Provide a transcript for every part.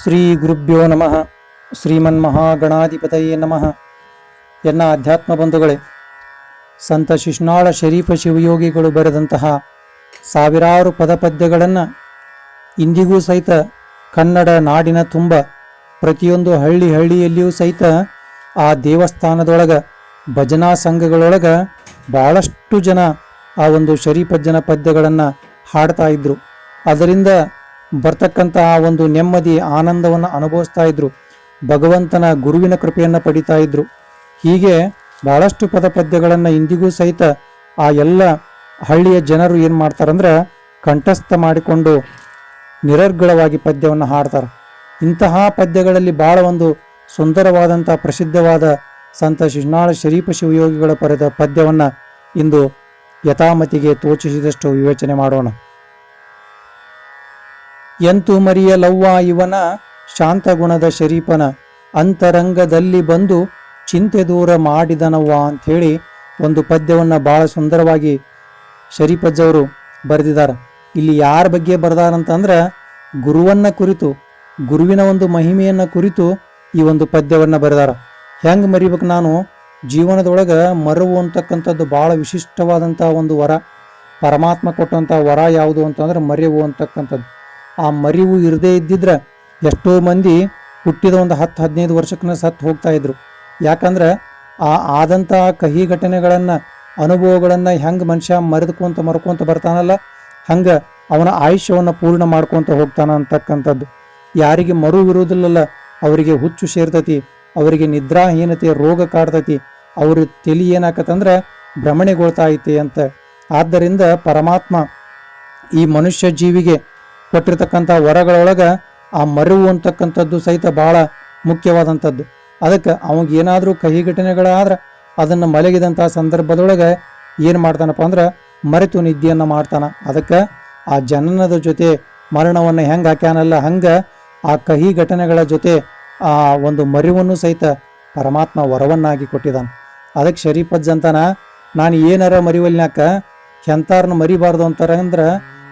ಶ್ರೀ ಗುರುಭ್ಯೋ ನಮಃ. ಶ್ರೀಮನ್ಮಹಾಗಣಾಧಿಪತಯೇ ನಮಃ. ಎನ್ನ ಅಧ್ಯಾತ್ಮ ಬಂಧುಗಳೇ, ಸಂತ ಶಿಶ್ನಾಳ ಶರೀಫ ಶಿವಯೋಗಿಗಳು ಬರೆದಂತಹ ಸಾವಿರಾರು ಪದಪದ್ಯಗಳನ್ನು ಇಂದಿಗೂ ಸಹಿತ ಕನ್ನಡ ನಾಡಿನ ತುಂಬ ಪ್ರತಿಯೊಂದು ಹಳ್ಳಿ ಹಳ್ಳಿಯಲ್ಲಿಯೂ ಸಹಿತ ಆ ದೇವಸ್ಥಾನದೊಳಗ, ಭಜನಾ ಸಂಘಗಳೊಳಗ ಭಾಳಷ್ಟು ಜನ ಆ ಒಂದು ಶರೀಫಜ್ಜನ ಪದ್ಯಗಳನ್ನು ಹಾಡ್ತಾ ಇದ್ರು. ಅದರಿಂದ ಬರ್ತಕ್ಕಂಥ ಆ ಒಂದು ನೆಮ್ಮದಿ, ಆನಂದವನ್ನು ಅನುಭವಿಸ್ತಾ ಇದ್ರು. ಭಗವಂತನ ಗುರುವಿನ ಕೃಪೆಯನ್ನು ಪಡಿತಾ ಇದ್ರು. ಹೀಗೆ ಬಹಳಷ್ಟು ಪದ ಪದ್ಯಗಳನ್ನು ಇಂದಿಗೂ ಸಹಿತ ಆ ಎಲ್ಲ ಹಳ್ಳಿಯ ಜನರು ಏನು ಮಾಡ್ತಾರಂದ್ರೆ ಕಂಠಸ್ಥ ಮಾಡಿಕೊಂಡು ನಿರರ್ಗಳವಾಗಿ ಪದ್ಯವನ್ನು ಹಾಡ್ತಾರೆ. ಇಂತಹ ಪದ್ಯಗಳಲ್ಲಿ ಬಹಳ ಒಂದು ಸುಂದರವಾದಂಥ ಪ್ರಸಿದ್ಧವಾದ ಸಂತ ಶಿಶುನಾಳ ಶರೀಫ ಶಿವಯೋಗಿಗಳ ಪರದ ಪದ್ಯವನ್ನು ಇಂದು ಯಥಾಮತಿಗೆ ತೋಚಿಸಿದಷ್ಟು ವಿವೇಚನೆ ಮಾಡೋಣ. ಎಂತು ಮರಿಯಲವ್ವ ಇವನ? ಶಾಂತಗುಣದ ಶರೀಫನ ಅಂತರಂಗದಲ್ಲಿ ಬಂದು ಚಿಂತೆ ದೂರ ಮಾಡಿದನವ್ವ ಅಂಥೇಳಿ ಒಂದು ಪದ್ಯವನ್ನು ಭಾಳ ಸುಂದರವಾಗಿ ಶರೀಫಜ್ಜವರು ಬರೆದಿದ್ದಾರೆ ಇಲ್ಲಿ ಯಾರ ಬಗ್ಗೆ ಬರೆದಾರಂತಂದ್ರೆ ಗುರುವನ್ನ ಕುರಿತು, ಗುರುವಿನ ಒಂದು ಮಹಿಮೆಯನ್ನ ಕುರಿತು ಈ ಒಂದು ಪದ್ಯವನ್ನು ಬರೆದಾರ. ಹೆಂಗೆ ಮರಿಬೇಕು ನಾನು? ಜೀವನದೊಳಗೆ ಮರವು ಅಂತಕ್ಕಂಥದ್ದು ಬಹಳ ವಿಶಿಷ್ಟವಾದಂಥ ಒಂದು ವರ, ಪರಮಾತ್ಮ ಕೊಟ್ಟಂಥ ವರ ಯಾವುದು ಅಂತಂದ್ರೆ ಮರೆವು ಅಂತಕ್ಕಂಥದ್ದು. ಆ ಮರಿವು ಇರದೇ ಇದ್ದಿದ್ರೆ ಎಷ್ಟೋ ಮಂದಿ ಹುಟ್ಟಿದ ಒಂದು ಹತ್ತು, ಹದಿನೈದು ವರ್ಷಕ್ಕನ ಸತ್ತು ಹೋಗ್ತಾ ಇದ್ರು. ಯಾಕಂದ್ರೆ ಆ ಆದಂಥ ಕಹಿ ಘಟನೆಗಳನ್ನು ಅನುಭವಗಳನ್ನು ಹೆಂಗೆ ಮನುಷ್ಯ ಮರೆದುಕೊಂತ ಮರ್ಕೊಂತ ಬರ್ತಾನಲ್ಲ, ಹಂಗೆ ಅವನ ಆಯುಷ್ಯವನ್ನು ಪೂರ್ಣ ಮಾಡ್ಕೊಂತ ಹೋಗ್ತಾನ ಅಂತಕ್ಕಂಥದ್ದು. ಯಾರಿಗೆ ಮರು ಇರುವುದಿಲ್ಲಲ್ಲ, ಅವರಿಗೆ ಹುಚ್ಚು ಸೇರ್ತತಿ, ಅವರಿಗೆ ನಿದ್ರಾಹೀನತೆ, ರೋಗ ಕಾಡ್ತತಿ, ಅವ್ರ ತಲೆ ಏನಾಕತ್ತಂದ್ರೆ ಭ್ರಮಣೆಗೊಳ್ತಾ ಐತಿ ಅಂತ. ಆದ್ದರಿಂದ ಪರಮಾತ್ಮ ಈ ಮನುಷ್ಯ ಜೀವಿಗೆ ಕೊಟ್ಟಿರ್ತಕ್ಕಂಥ ವರಗಳೊಳಗ ಆ ಮರೆವು ಅಂತಕ್ಕಂಥದ್ದು ಸಹಿತ ಬಹಳ ಮುಖ್ಯವಾದಂಥದ್ದು. ಅದಕ್ಕೆ ಅವಾಗ ಏನಾದರೂ ಕಹಿ ಘಟನೆಗಳಾದ್ರೆ ಅದನ್ನು ಮಲಗಿದಂಥ ಸಂದರ್ಭದೊಳಗೆ ಏನು ಮಾಡ್ತಾನಪ್ಪ ಅಂದ್ರೆ ಮರೆತು ನಿದ್ದೆಯನ್ನು ಮಾಡ್ತಾನ. ಅದಕ್ಕೆ ಆ ಜನನದ ಜೊತೆ ಮರಣವನ್ನು ಹೆಂಗೆ ಹಾಕ್ಯಾನಲ್ಲ ಹಂಗೆ ಆ ಕಹಿ ಘಟನೆಗಳ ಜೊತೆ ಆ ಒಂದು ಮರಿವನ್ನು ಸಹಿತ ಪರಮಾತ್ಮ ವರವನ್ನಾಗಿ ಕೊಟ್ಟಿದ್ದಾನೆ ಅದಕ್ಕೆ ಶರೀಫಜ್ ಅಂತಾನ ನಾನು ಏನಾರ ಮರಿವಲ್ನ್ಯಾಕ ಕೆಂತಾರನ್ನ ಮರಿಬಾರ್ದು ಅಂತಾರ ಅಂದ್ರೆ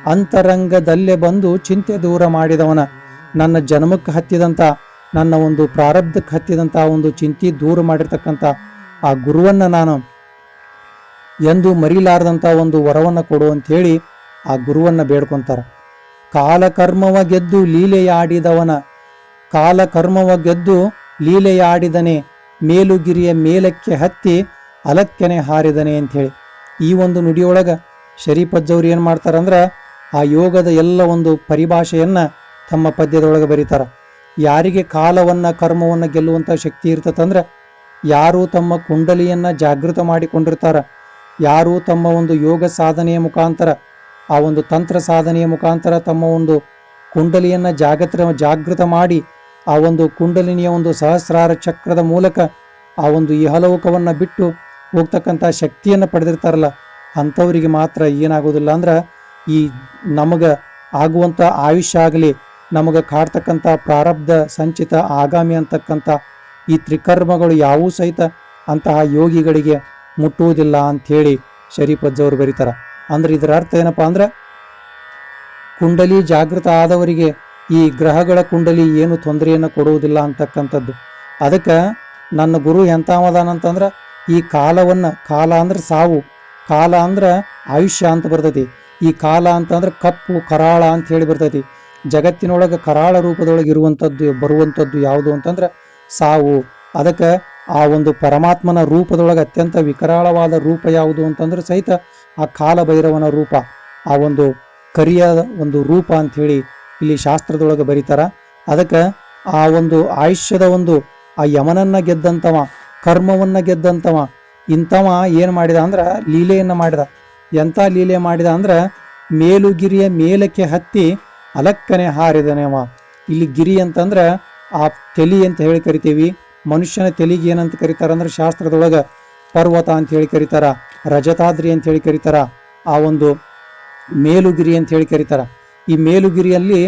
ಅಂತರಂಗದಲ್ಲೇ ಬಂದು ಚಿಂತೆ ದೂರ ಮಾಡಿದವನ. ನನ್ನ ಜನ್ಮಕ್ಕೆ ಹತ್ತಿದಂಥ ನನ್ನ ಒಂದು ಪ್ರಾರಬ್ಧಕ್ಕೆ ಹತ್ತಿದಂಥ ಒಂದು ಚಿಂತೆ ದೂರ ಮಾಡಿರ್ತಕ್ಕಂಥ ಆ ಗುರುವನ್ನು ನಾನು ಎಂದು ಮರಿಲಾರದಂಥ ಒಂದು ವರವನ್ನು ಕೊಡು ಹೇಳಿ ಆ ಗುರುವನ್ನ ಬೇಡ್ಕೊಂತಾರೆ. ಕಾಲಕರ್ಮವ ಗೆದ್ದು ಲೀಲೆಯಾಡಿದವನ, ಕಾಲಕರ್ಮವ ಗೆದ್ದು ಲೀಲೆಯಾಡಿದನೆ, ಮೇಲುಗಿರಿಯ ಮೇಲಕ್ಕೆ ಹತ್ತಿ ಅಲಕ್ಕೆನೆ ಹಾರಿದನೆ ಅಂಥೇಳಿ ಈ ಒಂದು ನುಡಿಯೊಳಗೆ ಶರೀಫಜ್ಜವ್ರು ಏನು ಮಾಡ್ತಾರಂದ್ರೆ ಆ ಯೋಗದ ಎಲ್ಲ ಒಂದು ಪರಿಭಾಷೆಯನ್ನ ತಮ್ಮ ಪದ್ಯದೊಳಗೆ ಬರೀತಾರ. ಯಾರಿಗೆ ಕಾಲವನ್ನ, ಕರ್ಮವನ್ನ ಗೆಲ್ಲುವಂಥ ಶಕ್ತಿ ಇರ್ತದಂದ್ರೆ ಯಾರು ತಮ್ಮ ಕುಂಡಲಿಯನ್ನ ಜಾಗೃತ ಮಾಡಿಕೊಂಡಿರ್ತಾರ, ಯಾರು ತಮ್ಮ ಒಂದು ಯೋಗ ಸಾಧನೆಯ ಮುಖಾಂತರ, ಆ ಒಂದು ತಂತ್ರ ಸಾಧನೆಯ ಮುಖಾಂತರ ತಮ್ಮ ಒಂದು ಕುಂಡಲಿಯನ್ನ ಜಾಗೃತ ಜಾಗೃತ ಮಾಡಿ, ಆ ಒಂದು ಕುಂಡಲಿನಿಯ ಒಂದು ಸಹಸ್ರಾರ ಚಕ್ರದ ಮೂಲಕ ಆ ಒಂದು ಇಹಲೋಕವನ್ನ ಬಿಟ್ಟು ಹೋಗ್ತಕ್ಕಂಥ ಶಕ್ತಿಯನ್ನು ಪಡೆದಿರ್ತಾರಲ್ಲ, ಅಂಥವರಿಗೆ ಮಾತ್ರ ಏನಾಗೋದಿಲ್ಲ ಅಂದ್ರೆ ಈ ನಮಗೆ ಆಗುವಂಥ ಆಯುಷ್ಯ ಆಗಲಿ, ನಮಗೆ ಕಾಡ್ತಕ್ಕಂಥ ಪ್ರಾರಬ್ಧ ಸಂಚಿತ ಆಗಾಮಿ ಅಂತಕ್ಕಂಥ ಈ ತ್ರಿಕರ್ಮಗಳು ಯಾವೂ ಸಹಿತ ಅಂತಹ ಯೋಗಿಗಳಿಗೆ ಮುಟ್ಟುವುದಿಲ್ಲ ಅಂಥೇಳಿ ಶರೀಫಜ್ಜವರು ಬರೀತಾರೆ. ಅಂದ್ರೆ ಇದರ ಅರ್ಥ ಏನಪ್ಪಾ ಅಂದ್ರೆ, ಕುಂಡಲಿ ಜಾಗೃತ ಆದವರಿಗೆ ಈ ಗ್ರಹಗಳ ಕುಂಡಲಿ ಏನು ತೊಂದರೆಯನ್ನು ಕೊಡುವುದಿಲ್ಲ ಅಂತಕ್ಕಂಥದ್ದು. ಅದಕ್ಕೆ ನನ್ನ ಗುರು ಎಂಥವದಾನಂತಂದ್ರೆ ಈ ಕಾಲವನ್ನ ಕಾಲ ಅಂದ್ರೆ ಸಾವು, ಕಾಲ ಅಂದ್ರೆ ಆಯುಷ್ಯ ಅಂತ ಬರ್ತೈತಿ. ಈ ಕಾಲ ಅಂತಂದ್ರೆ ಕಪ್ಪು, ಕರಾಳ ಅಂತ ಹೇಳಿ ಬರ್ತೈತಿ. ಜಗತ್ತಿನೊಳಗೆ ಕರಾಳ ರೂಪದೊಳಗೆ ಇರುವಂಥದ್ದು, ಬರುವಂಥದ್ದು ಯಾವುದು ಅಂತಂದ್ರೆ ಸಾವು. ಅದಕ್ಕೆ ಆ ಒಂದು ಪರಮಾತ್ಮನ ರೂಪದೊಳಗೆ ಅತ್ಯಂತ ವಿಕರಾಳವಾದ ರೂಪ ಯಾವುದು ಅಂತಂದ್ರೆ ಸಹಿತ ಆ ಕಾಲ ಭೈರವನ ರೂಪ. ಆ ಒಂದು ಕರಿಯ ಒಂದು ರೂಪ ಅಂತ ಹೇಳಿ ಇಲ್ಲಿ ಶಾಸ್ತ್ರದೊಳಗೆ ಬರೀತಾರ. ಅದಕ್ಕೆ ಆ ಒಂದು ಆಯುಷ್ಯದ ಒಂದು ಆ ಯಮನನ್ನ ಗೆದ್ದಂತವ ಕರ್ಮವನ್ನ ಗೆದ್ದಂತವ ಇಂಥವ ಏನು ಮಾಡಿದ ಅಂದ್ರೆ ಲೀಲೆಯನ್ನು ಮಾಡಿದ. ಎಂಥ ಲೀಲೆ ಮಾಡಿದ ಅಂದ್ರೆ ಮೇಲುಗಿರಿಯ ಮೇಲಕ್ಕೆ ಹತ್ತಿ ಅಲಕ್ಕನೆ ಹಾರಿದನೇವ ಇಲ್ಲಿ ಗಿರಿ ಅಂತಂದ್ರೆ, ಆ ತೆಲಿ ಅಂತ ಹೇಳಿ ಕರಿತೀವಿ. ಮನುಷ್ಯನ ತೆಲಿಗೆ ಏನಂತ ಕರಿತಾರಂದ್ರೆ ಶಾಸ್ತ್ರದೊಳಗ ಪರ್ವತ ಅಂತ ಹೇಳಿ ಕರೀತಾರ, ರಜತಾದ್ರಿ ಅಂತ ಹೇಳಿ ಕರೀತಾರ, ಆ ಒಂದು ಮೇಲುಗಿರಿ ಅಂತ ಹೇಳಿ ಕರೀತಾರ. ಈ ಮೇಲುಗಿರಿಯಲ್ಲಿ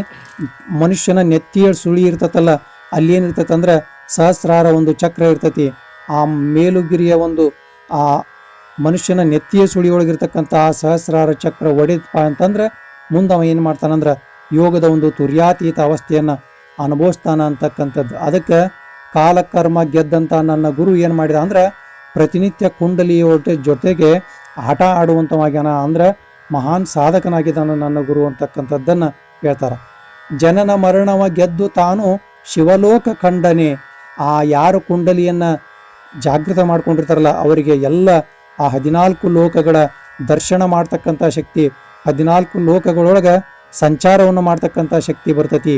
ಮನುಷ್ಯನ ನೆತ್ತಿಯ ಸುಳಿ ಇರ್ತತಲ್ಲ ಅಲ್ಲಿ ಏನಿರ್ತತಂದ್ರೆ ಸಹಸ್ರಾರ ಒಂದು ಚಕ್ರ ಇರ್ತತಿ. ಆ ಮೇಲುಗಿರಿಯ ಒಂದು, ಆ ಮನುಷ್ಯನ ನೆತ್ತಿಯ ಸುಳಿಯೊಳಗಿರ್ತಕ್ಕಂಥ ಆ ಸಹಸ್ರಾರ ಚಕ್ರ ಒಡೆದಪ್ಪ ಅಂತಂದ್ರೆ ಮುಂದೆ ಅವ ಏನು ಮಾಡ್ತಾನಂದ್ರೆ ಯೋಗದ ಒಂದು ತುರ್ಯಾತೀತ ಅವಸ್ಥೆಯನ್ನ ಅನುಭವಿಸ್ತಾನ ಅಂತಕ್ಕಂಥದ್ದು. ಅದಕ್ಕೆ ಕಾಲಕರ್ಮ ಗೆದ್ದಂತ ನನ್ನ ಗುರು ಏನು ಮಾಡಿದ ಅಂದ್ರೆ ಪ್ರತಿನಿತ್ಯ ಕುಂಡಲಿಯ ಜೊತೆಗೆ ಆಟ ಆಡುವಂಥವಾಗ್ಯಾನ ಅಂದ್ರೆ ಮಹಾನ್ ಸಾಧಕನಾಗಿದ್ದಾನ ನನ್ನ ಗುರು ಅಂತಕ್ಕಂಥದ್ದನ್ನು ಹೇಳ್ತಾರ. ಜನನ ಮರಣವ ಗೆದ್ದು ತಾನು ಶಿವಲೋಕ ಖಂಡನೆ. ಆ ಯಾರು ಕುಂಡಲಿಯನ್ನ ಜಾಗೃತ ಮಾಡ್ಕೊಂಡಿರ್ತಾರಲ್ಲ, ಅವರಿಗೆ ಎಲ್ಲ ಆ ಹದಿನಾಲ್ಕು ಲೋಕಗಳ ದರ್ಶನ ಮಾಡ್ತಕ್ಕಂಥ ಶಕ್ತಿ, ಹದಿನಾಲ್ಕು ಲೋಕಗಳೊಳಗ ಸಂಚಾರವನ್ನು ಮಾಡ್ತಕ್ಕಂಥ ಶಕ್ತಿ ಬರ್ತತಿ.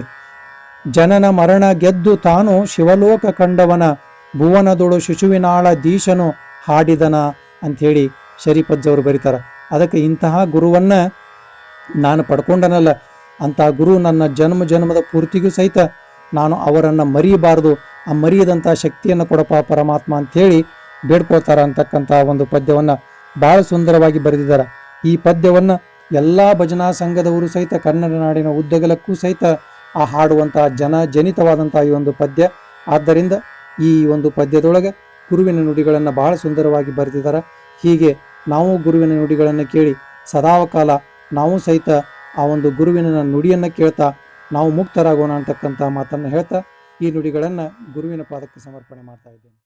ಜನನ ಮರಣ ಗೆದ್ದು ತಾನು ಶಿವಲೋಕ ಕಂಡವನ, ಭುವನದೊಳು ಶಿಶುವಿನಾಳ ದೀಶನು ಹಾಡಿದನ ಅಂಥೇಳಿ ಶರೀಪಜ್ಜವರು ಬರೀತಾರ. ಅದಕ್ಕೆ ಇಂತಹ ಗುರುವನ್ನ ನಾನು ಪಡ್ಕೊಂಡನಲ್ಲ ಅಂತಹ ಗುರು ನನ್ನ ಜನ್ಮ ಜನ್ಮದ ಪೂರ್ತಿಗೂ ಸಹಿತ ನಾನು ಅವರನ್ನು ಮರಿಬಾರದು, ಆ ಮರೆಯದಂಥ ಶಕ್ತಿಯನ್ನು ಕೊಡಪ್ಪ ಪರಮಾತ್ಮ ಅಂಥೇಳಿ ಬೇಡ್ಕೊಳ್ತಾರ ಅಂತಕ್ಕಂತಹ ಒಂದು ಪದ್ಯವನ್ನ ಬಹಳ ಸುಂದರವಾಗಿ ಬರೆದಿದ್ದಾರೆ. ಈ ಪದ್ಯವನ್ನ ಎಲ್ಲಾ ಭಜನಾ ಸಂಘದವರು ಸಹಿತ ಕನ್ನಡ ನಾಡಿನ ಉದ್ದಗಲಕ್ಕೂ ಸಹಿತ ಆ ಹಾಡುವಂತಹ ಜನ ಜನಿತವಾದಂತಹ ಈ ಒಂದು ಪದ್ಯ. ಆದ್ದರಿಂದ ಈ ಒಂದು ಪದ್ಯದೊಳಗೆ ಗುರುವಿನ ನುಡಿಗಳನ್ನು ಬಹಳ ಸುಂದರವಾಗಿ ಬರೆದಿದ್ದಾರೆ. ಹೀಗೆ ನಾವು ಗುರುವಿನ ನುಡಿಗಳನ್ನು ಕೇಳಿ ಸದಾವಕಾಲ ನಾವು ಸಹಿತ ಆ ಒಂದು ಗುರುವಿನ ನುಡಿಯನ್ನು ಕೇಳ್ತಾ ನಾವು ಮುಕ್ತರಾಗೋಣ ಅಂತಕ್ಕಂಥ ಮಾತನ್ನು ಹೇಳ್ತಾ ಈ ನುಡಿಗಳನ್ನು ಗುರುವಿನ ಪಾದಕ್ಕೆ ಸಮರ್ಪಣೆ ಮಾಡ್ತಾ ಇದ್ದೇನೆ.